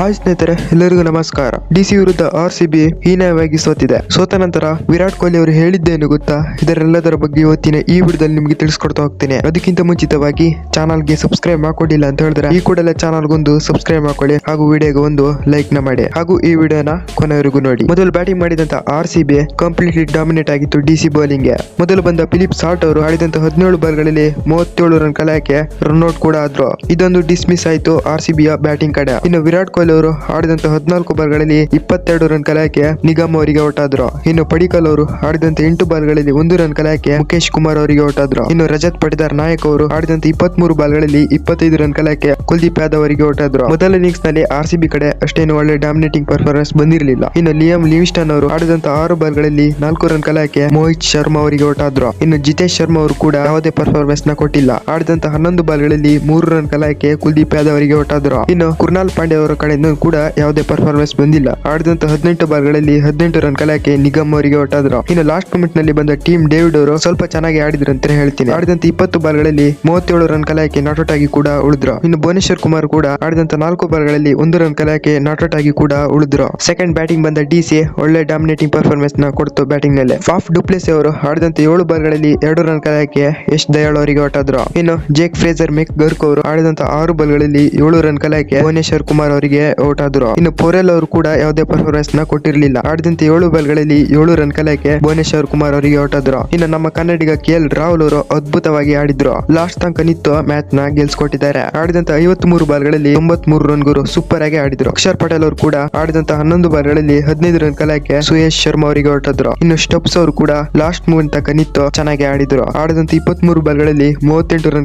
Hi ಸ್ನೇಹಿತರೆ, ಎಲ್ಲರಿಗೂ ನಮಸ್ಕಾರ. ಡಿಸಿ ವಿರುದ್ಧ ಆರ್ ಸಿ ಬಿ ಹೀನಾಯವಾಗಿ ಸೋತಿದೆ. ಸೋತ ನಂತರ ವಿರಾಟ್ ಕೊಹ್ಲಿ ಅವರು ಹೇಳಿದ್ದೇನು ಗೊತ್ತಾ? ಇದರೆಲ್ಲದರ ಬಗ್ಗೆ ಇವತ್ತಿನ ಈ ವಿಡಿಯೋದಲ್ಲಿ ನಿಮಗೆ ತಿಳಿಸ್ಕೊಡ್ತಾ ಹೋಗ್ತೇನೆ. ಅದಕ್ಕಿಂತ ಮುಂಚಿತವಾಗಿ ಚಾನಲ್ಗೆ ಸಬ್ಸ್ಕ್ರೈಬ್ ಮಾಡ್ಕೊಂಡಿಲ್ಲ ಅಂತ ಹೇಳಿದ್ರೆ, ಈ ಕೂಡಲೇ ಚಾನಲ್ಗೊಂದು ಸಬ್ಸ್ಕ್ರೈಬ್ ಮಾಡ್ಕೊಳ್ಳಿ ಹಾಗೂ ವಿಡಿಯೋಗೆ ಒಂದು ಲೈಕ್ನ ಮಾಡಿ. ಹಾಗೂ ಈ ವಿಡಿಯೋನ ಕೊನೆವರೆಗೂ ನೋಡಿ. ಮೊದಲು ಬ್ಯಾಟಿಂಗ್ ಮಾಡಿದಂತ R C B completely dominate ಆಗಿತ್ತು ಡಿಸಿ ಬೌಲಿಂಗ್ಗೆ ಮೊದಲು ಬಂದ ಫಿಲಿಪ್ ಸಾಲ್ಟ್ ಅವರು ಆಡಿದಂತ ಹದಿನೇಳು ಬಾಲ್ಗಳಲ್ಲಿ ಮೂವತ್ತೇಳು ರನ್ ಕಲಾಯಕ್ಕೆ ರನ್ಔಟ್ ಕೂಡ ಆದ್ರು. ಇದೊಂದು ಡಿಸ್ಮಿಸ್ ಆಯಿತು ಆರ್ ಸಿ ಬಿಯ ಬ್ಯಾಟಿಂಗ್ ಕಡೆ. ಇನ್ನು ವಿರಾಟ್ ಕೊಹ್ಲಿ ಅವರು ಆಡಿದಂತ ಹದಿನಾಲ್ಕು ಬಾಲ್ಗಳಲ್ಲಿ ಇಪ್ಪತ್ತೆರಡು ರನ್ ಕಲಾಯಕೆ ನಿಗಮ್ ಅವರಿಗೆ ಹೊಟ್ಟಾದ್ರು ಇನ್ನು ಪಡಿಕಲ್ ಅವರು ಆಡಿದಂತ ಎಂಟು ಬಾಲ್ಗಳಲ್ಲಿ ಒಂದು ರನ್ ಕಲಾಯಕೆ ಮುಖೇಶ್ ಕುಮಾರ್ ಅವರಿಗೆ ಹೊಟ್ಟಾದ್ರು ಇನ್ನು ರಜತ್ ಪಟಿದಾರ್ ನಾಯಕ್ ಅವರು ಆಡಿದಂತ ಇಪ್ಪತ್ಮೂರು ಬಾಲ್ಗಳಲ್ಲಿ ಇಪ್ಪತ್ತೈದು ರನ್ ಕಲಾಯಕೆ ಕುಲ್ದೀಪ್ ಯಾದವ್ ಅವರಿಗೆ ಹೊಟ್ಟಾದ್ರು ಮೊದಲ ಇನ್ನಿಂಗ್ಸ್ನಲ್ಲಿ ಆರ್ ಸಿ ಬಿ ಕಡೆ ಅಷ್ಟೇನು ಒಳ್ಳೆ ಡಾಮಿನೇಟಿಂಗ್ ಪರ್ಫಾರ್ಮೆನ್ಸ್ ಬಂದಿರಲಿಲ್ಲ. ಇನ್ನು ಲಿಯಂ ಲಿವಿಸ್ಟನ್ ಅವರು ಆಡಿದಂತ ಆರು ಬಾಲ್ಗಳಲ್ಲಿ ನಾಲ್ಕು ರನ್ ಕಲಾಯಕೆ ಮೋಹಿತ್ ಶರ್ಮಾ ಅವರಿಗೆ ಹೊಟ್ಟಾದ್ರು ಇನ್ನು ಜಿತೇಶ್ ಶರ್ಮಾ ಅವರು ಕೂಡ ಯಾವುದೇ ಪರ್ಫಾರ್ಮೆನ್ಸ್ನ ಕೊಟ್ಟಿಲ್ಲ. ಆಡಿದಂತ ಹನ್ನೊಂದು ಬಾಲ್ಗಳಲ್ಲಿ ಮೂರು ರನ್ ಕಲಾಯಕೆ ಕುಲ್ದೀಪ್ ಯಾದವ್ ಅವರಿಗೆ ಹೊಟ್ಟಾದ್ರು ಇನ್ನು ಕುರ್ನಾಲ್ ಪಾಂಡೆ ಅವರ ಕಡೆಯಿಂದ ಕೂಡ ಯಾವುದೇ ಪರ್ಫಾರ್ಮೆನ್ಸ್ ಬಂದಿಲ್ಲ. ಆಡಿದಂತ ಹದಿನೆಂಟು ಬಾಲ್ಗಳಲ್ಲಿ ಹದಿನೆಂಟು ರನ್ ಕಲಾಕೆ ನಿಗಮ್ ಅವರಿಗೆ ಹೊಟ್ಟಾದ್ರು ಇನ್ನು ಲಾಸ್ಟ್ ಮೂಮೆಂಟ್ನಲ್ಲಿ ಬಂದ ಟೀಮ್ ಡೇವಿಡ್ ಅವರು ಸ್ವಲ್ಪ ಚೆನ್ನಾಗಿ ಆಡಿದ್ರು ಅಂತ ಹೇಳ್ತೀನಿ. ಆಡಿದಂತ ಇಪ್ಪತ್ತು ಬಾಲ್ಗಳಲ್ಲಿ ಮೂವತ್ತೇಳು ರನ್ ಕಲಾಯಕ್ಕೆ ನಾಟ್ಔಟ್ ಆಗಿ ಕೂಡ ಉಳಿದ್ರು. ಇನ್ನು ಭುವನೇಶ್ವರ್ ಕುಮಾರ್ ಕೂಡ ಆಡಿದಂತ ನಾಲ್ಕು ಬಾಲ್ಗಳಲ್ಲಿ ಒಂದು ರನ್ ಕಲಾಯಕ್ಕೆ ನಾಟ್ಔಟ್ ಆಗಿ ಕೂಡ ಉಳಿದ್ರು. ಸೆಕೆಂಡ್ ಬ್ಯಾಟಿಂಗ್ ಬಂದ ಡಿ ಸಿ ಒಳ್ಳೆ ಡಾಮಿನೇಟಿಂಗ್ ಪರ್ಫಾರ್ಮೆನ್ಸ್ನ ಕೊಡ್ತು ಬ್ಯಾಟಿಂಗ್ನಲ್ಲಿ. ಫಾಫ್ ಡುಪ್ಲೆಸ್ ಅವರು ಆಡಿದಂತ ಏಳು ಬಾಲ್ಗಳಲ್ಲಿ ಎರಡು ರನ್ ಕಲಾಕೆ ಯಶ್ ದಯಾಳ್ ಅವರಿಗೆ ಹೊಟ್ಟಾದ್ರು ಇನ್ನು ಜೇಕ್ ಫ್ರೇಜರ್ ಮೆಕ್ ಗರ್ಕ್ ಅವರು ಆಡಿದಂತ ಆರು ಬಾಲ್ಗಳಲ್ಲಿ ಏಳು ರನ್ ಕಲಾಕೆ ಭುವನೇಶ್ವರ್ ಕುಮಾರ್ ಅವರಿಗೆ ಔಟ್ ಆದ್ರು ಇನ್ನು ಪೋರೆಲ್ ಅವರು ಕೂಡ ಯಾವುದೇ ಪರ್ಫಾರ್ಮೆನ್ಸ್ನ ಕೊಟ್ಟಿರಲಿಲ್ಲ. ಆಡಿದಂತ ಏಳು ಬಾಲ್ಗಳಲ್ಲಿ ಏಳು ರನ್ ಕಲಾಯಕ್ಕೆ ಭುವನೇಶ್ವರ್ ಕುಮಾರ್ ಅವರಿಗೆ ಔಟ್ ಆದ್ರು ಇನ್ನು ನಮ್ಮ ಕನ್ನಡಿಗ ಕೆ ಎಲ್ ರಾಹುಲ್ ಅವರು ಅದ್ಭುತವಾಗಿ ಆಡಿದ್ರು. ಲಾಸ್ಟ್ ತನಕ ನಿಂತು ಮ್ಯಾಚ್ನ ಗೆಲ್ಸ್ಕೊಟ್ಟಿದ್ದಾರೆ. ಆಡಿದಂತ ಐವತ್ ಮೂರು ಬಾಲ್ಗಳಲ್ಲಿ ತೊಂಬತ್ ಮೂರು ರನ್ ಗುರು ಸೂಪರ್ ಆಗಿ ಆಡಿದ್ರು. ಅಕ್ಷರ್ ಪಟೇಲ್ ಅವರು ಕೂಡ ಆಡಿದಂತ ಹನ್ನೊಂದು ಬಾಲ್ಗಳಲ್ಲಿ ಹದಿನೈದು ರನ್ ಕಲಾಯಕ್ಕೆ ಸುಯೇಶ್ ಶರ್ಮಾ ಅವರಿಗೆ ಹೊರಟಿದ್ರು ಇನ್ನು ಸ್ಟಪ್ಸ್ ಅವರು ಕೂಡ ಲಾಸ್ಟ್ ಮೂವ್ ತನಕ ನಿಂತು ಚೆನ್ನಾಗಿ ಆಡಿದ್ರು. ಆಡಿದಂತ ಇಪ್ಪತ್ಮೂರು ಮೂರು ಬಾಲ್ಗಳಲ್ಲಿ ಮೂವತ್ತೆಂಟು ರನ್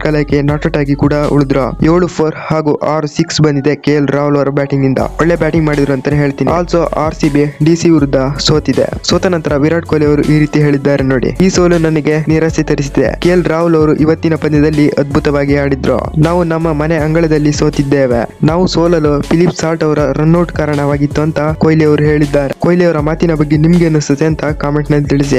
ನಾಟ್ ಔಟ್ ಆಗಿ ಕೂಡ ಉಳಿದ್ರು. ಏಳು ಫೋರ್ ಹಾಗೂ ಆರು ಸಿಕ್ಸ್ ಬಂದಿದೆ ಕೆ ಎಲ್ ರಾಹುಲ್ ಅವರ ಬ್ಯಾಟಿಂಗ್ನಿಂದ ಒಳ್ಳೆ ಬ್ಯಾಟಿಂಗ್ ಮಾಡಿದ್ರು ಅಂತಾನೆ ಹೇಳ್ತೀನಿ. Also R C B DC ವಿರುದ್ಧ ಸೋತಿದೆ. ಸೋತ ನಂತರ ವಿರಾಟ್ ಕೊಹ್ಲಿ ಅವರು ಈ ರೀತಿ ಹೇಳಿದ್ದಾರೆ ನೋಡಿ. ಈ ಸೋಲು ನನಗೆ ನಿರಾಸೆ ತರಿಸಿದೆ. ಕೆ ಎಲ್ ರಾಹುಲ್ ಅವರು ಇವತ್ತಿನ ಪಂದ್ಯದಲ್ಲಿ ಅದ್ಭುತವಾಗಿ ಆಡಿದ್ರು. ನಾವು ನಮ್ಮ ಮನೆ ಅಂಗಳದಲ್ಲಿ ಸೋತಿದ್ದೇವೆ. ನಾವು ಸೋಲಲು ಫಿಲಿಪ್ ಸಾಲ್ಟ್ ಅವರ ರನ್ಔಟ್ ಕಾರಣವಾಗಿತ್ತು ಅಂತ ಕೊಹ್ಲಿ ಅವರು ಹೇಳಿದ್ದಾರೆ. ಕೊಹ್ಲಿ ಅವರ ಮಾತಿನ ಬಗ್ಗೆ ನಿಮ್ಗೆ ಅನಿಸುತ್ತೆ ಅಂತ ಕಾಮೆಂಟ್ನಲ್ಲಿ ತಿಳಿಸಿ.